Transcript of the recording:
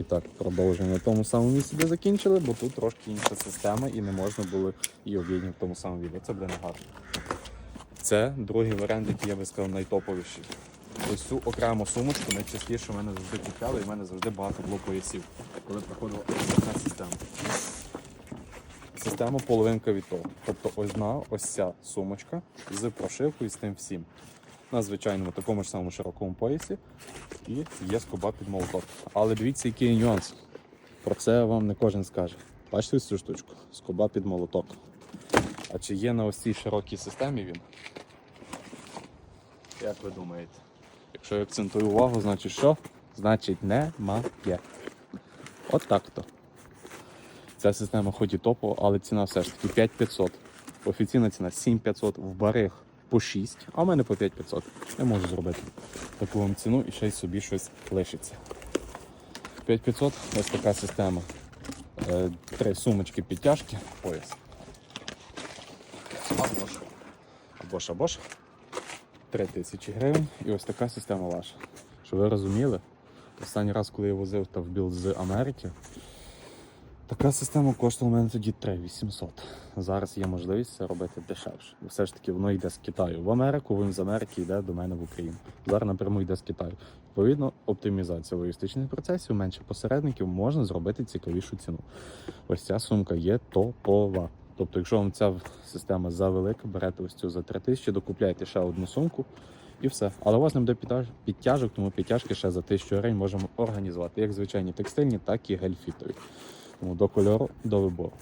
І так, продовжуємо на тому самому місці, де закінчили, бо тут трошки інша система і не можна було її об'єднати в тому самому відео. Це буде негарно. Це другий варіант, який я би сказав найтоповіший. Ось цю окрему сумочку найчастіше в мене завжди купляли, і в мене завжди багато було поясів, коли приходила ось така система. Система половинка від того. Тобто одна ось ця сумочка з прошивкою з тим всім. На звичайному такому ж самому широкому поясі і є скоба під молоток. Але дивіться, який нюанс. Про це вам не кожен скаже. Бачите цю штучку? Скоба під молоток. А чи є на ось цій широкій системі він? Як ви думаєте? Якщо я акцентую увагу, значить що? Значить немає. От так то. Ця система хоч і топова, але ціна все ж таки 5500. Офіційна ціна 7500 в барих по 6, а в мене по 5500. Я можу зробити таку вам ціну і ще й собі щось лишиться. 5500 ось така система. Е, Три сумочки підтяжки, пояс. Або ж. Або ж, або ж. 3000 гривень і ось така система ваша. Щоб ви розуміли, останній раз, коли я возив Тавбіл з Америки, така система коштувала мене тоді 3800. Зараз є можливість це робити дешевше. Все ж таки воно йде з Китаю в Америку, він з Америки йде до мене в Україну. Зараз напряму йде з Китаю. Відповідно, оптимізація логістичних процесів, менше посередників, можна зробити цікавішу ціну. Ось ця сумка є топова. Тобто, якщо вам ця система завелика, берете ось цю за 3000, докупляєте ще одну сумку і все. Але у вас не буде підтяжок, тому підтяжки ще за 1000 гривень можемо організувати, як звичайні текстильні, так і гельфітові. Тому до кольору, до вибору.